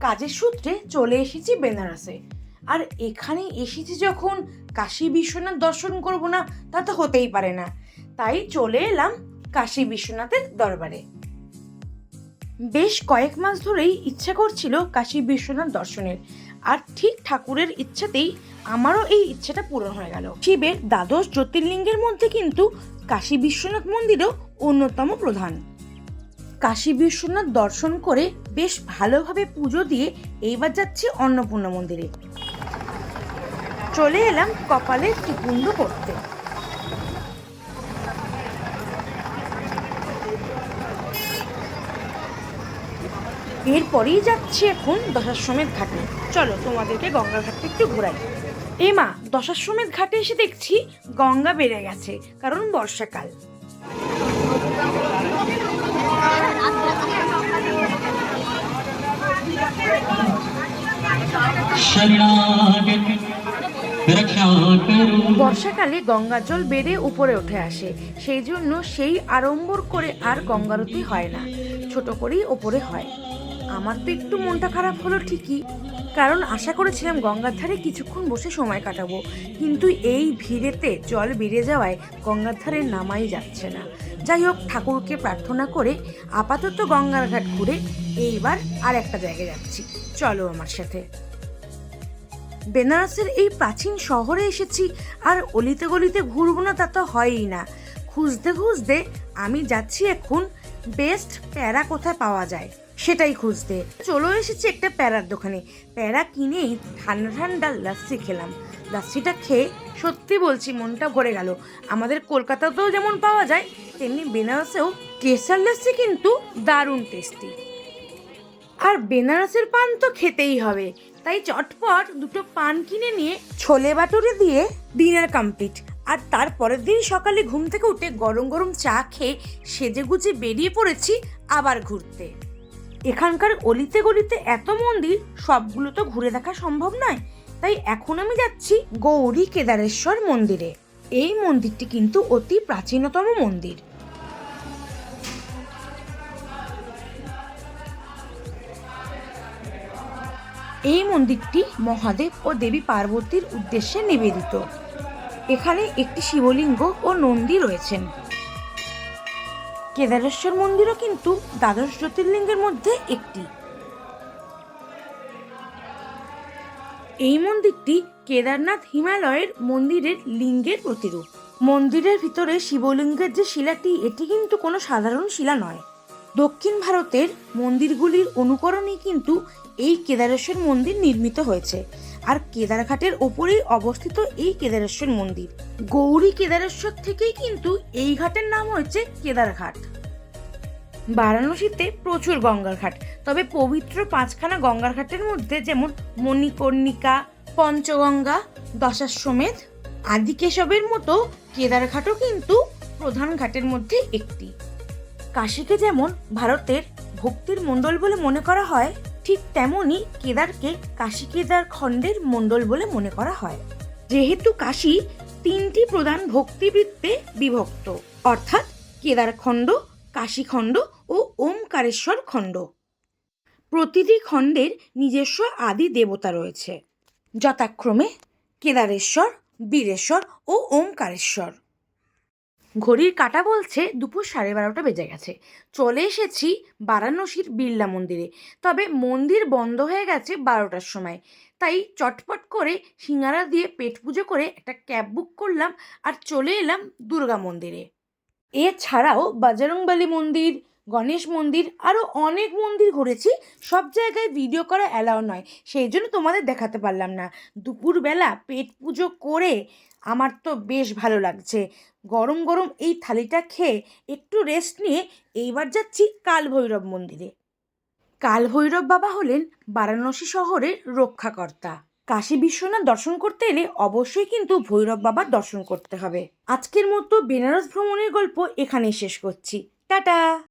কাজের সূত্রে চলে এসেছি বেনারসে। আর এখানে এসেছি যখন কাশী বিশ্বনাথ দর্শন করব না, তা তো হতেই পারে না। তাই চলে এলাম কাশী বিশ্বনাথের দরবারে। বেশ কয়েক মাস ধরেই ইচ্ছা করছিল কাশী বিশ্বনাথ দর্শনের। আর ঠিক ঠাকুরের ইচ্ছাতেই আমারও এই ইচ্ছাটা পূরণ হয়ে গেল। শিবের দ্বাদশ জ্যোতির্লিঙ্গের মধ্যে কিন্তু কাশী বিশ্বনাথ মন্দিরও অন্যতম প্রধান। কাশী বিশ্বনাথ দর্শন করে বেশ ভালোভাবে পুজো দিয়ে এইবার যাচ্ছি অন্নপূর্ণা মন্দিরে। চলে এলাম কপালে ত্রিপুণ্ড করতে। এরপরেই যাচ্ছি এখন দশাশ্বমেধ ঘাটে। চলো তোমাদেরকে গঙ্গার ঘাটটা একটু ঘোরাই। এ মা ঘাটে এসে দেখছি গঙ্গা বেড়ে গেছে, কারণ বর্ষাকাল। বর্ষাকালে গঙ্গার জল বেড়ে উপরে উঠে আসে। সেই জন্য সেই আড়ম্বর করে আর গঙ্গারতি হয় না। ছোট করেই ওপরে হয়। আমার তো একটু মনটা খারাপ হলো ঠিকই। কারণ আশা করেছিলাম গঙ্গার ধারে কিছুক্ষণ বসে সময় কাটাবো। কিন্তু এই ভিড়েতে জল বেড়ে যাওয়ায় গঙ্গার ধারে নামাই যাচ্ছে না। যাই হোক, ঠাকুরকে প্রার্থনা করে আপাতত গঙ্গার ঘাট ঘুরে এইবার আর একটা জায়গায় যাচ্ছি। চলো আমার সাথে। বেনারসের এই প্রাচীন শহরে এসেছি, আর অলিতে গলিতে ঘুরবো না তা তো হয়ই না। খুঁজতে খুঁজতে আমি যাচ্ছি এখন বেস্ট প্যারা কোথায় পাওয়া যায়? সেটাই খুঁজতে। চলে এসেছি একটা প্যারার দোকানে। প্যারা কিনেই ঠান্ডা ঠান্ডা লাস্সি খেলাম। লাস্সিটা খেয়ে সত্যি বলছি মনটা ভরে গেল। আমাদের কলকাতাতেও যেমন পাওয়া যায়, তেমনি বেনারসেও কেসার লাস্সি কিন্তু দারুণ টেস্টি আর বেনারসের পান তো খেতেই হবে। তাই চটপট দুটো পান কিনে নিয়ে ছোলে বাটুরে দিয়ে ডিনার কমপ্লিট আর তারপরের দিন সকালে ঘুম থেকে উঠে গরম গরম চা খেয়ে সেজে গুজে বেরিয়ে পড়েছি আবার ঘুরতে। এখানকার অলিতে গলিতে এত মন্দির, সবগুলো তো ঘুরে দেখা সম্ভব নয়। তাই এখন আমি যাচ্ছি গৌরী কেদারেশ্বর মন্দিরে। এই মন্দিরটি কিন্তু অতি প্রাচীনতম মন্দির। এই মন্দিরটি মহাদেব ও দেবী পার্বতীর উদ্দেশ্যে নিবেদিত। এখানে একটি শিবলিঙ্গ ও নন্দী রয়েছেন। কেদারেশ্বর মন্দিরও কিন্তু দ্বাদশ জ্যোতির্লিঙ্গের মধ্যে একটি। এই মন্দিরটি কেদারনাথ হিমালয়ের মন্দিরের লিঙ্গের প্রতিরূপ। মন্দিরের ভিতরে শিবলিঙ্গের যে শিলাটি, এটি কিন্তু কোনো সাধারণ শিলা নয়। দক্ষিণ ভারতের মন্দিরগুলির অনুকরণেই কিন্তু এই কেদারেশ্বর মন্দির নির্মিত হয়েছে। আর কেদারঘাটের ওপরেই অবস্থিত এই কেদারেশ্বর মন্দির। গৌরী কেদারেশ্বর থেকেই কিন্তু এই ঘাটের নাম হয়েছে কেদারঘাট। বারাণসীতে প্রচুর গঙ্গার ঘাট, তবে পবিত্র পাঁচখানা গঙ্গার ঘাটের মধ্যে যেমন মণিকর্ণিকা, পঞ্চগঙ্গা, দশাশ্বমেধ আদিকেশবের মতো কেদারঘাটও কিন্তু প্রধান ঘাটের মধ্যে একটি। কাশীকে যেমন ভারতের ভক্তির মণ্ডল বলে মনে করা হয় ঠিক তেমনই কেদারকে কাশী কেদার খণ্ডের মণ্ডল বলে মনে করা হয়। যেহেতু কাশী তিনটি প্রধান ভক্তিবৃত্তে বিভক্ত, অর্থাৎ কেদারখণ্ড কাশীখণ্ড ও ওমকারেশ্বর খণ্ড। প্রতিটি খণ্ডের নিজস্ব আদি দেবতা রয়েছে। যথাক্রমে কেদারেশ্বর, বীরেশ্বর ও ওমকারেশ্বর। ঘড়ির কাটা বলছে দুপুর সাড়ে বারোটা বেজে গেছে। চলে এসেছি বারাণসীর বিড়লা মন্দিরে। তবে মন্দির বন্ধ হয়ে গেছে বারোটার সময়। তাই চটপট করে সিঙ্গারা দিয়ে পেট পুজো করে একটা ক্যাব বুক করলাম আর চলে এলাম দুর্গা মন্দিরে। এছাড়াও বাজারংবালী মন্দির গণেশ মন্দির আরও অনেক মন্দির ঘুরেছি। সব জায়গায় ভিডিও করা অ্যালাউ নয়। সেই জন্য তোমাদের দেখাতে পারলাম না। দুপুরবেলা পেট পুজো করে আমার তো বেশ ভালো লাগছে। গরম গরম এই থালিটা খেয়ে একটু রেস্ট নিয়ে এইবার যাচ্ছি কাল ভৈরব মন্দিরে। কাল ভৈরব বাবা হলেন বারাণসী শহরের রক্ষাকর্তা। কাশী বিশ্বনাথ দর্শন করতে এলে অবশ্যই কিন্তু ভৈরব বাবার দর্শন করতে হবে। আজকের মতো বেনারস ভ্রমণের গল্প এখানেই শেষ করছি। টাটা!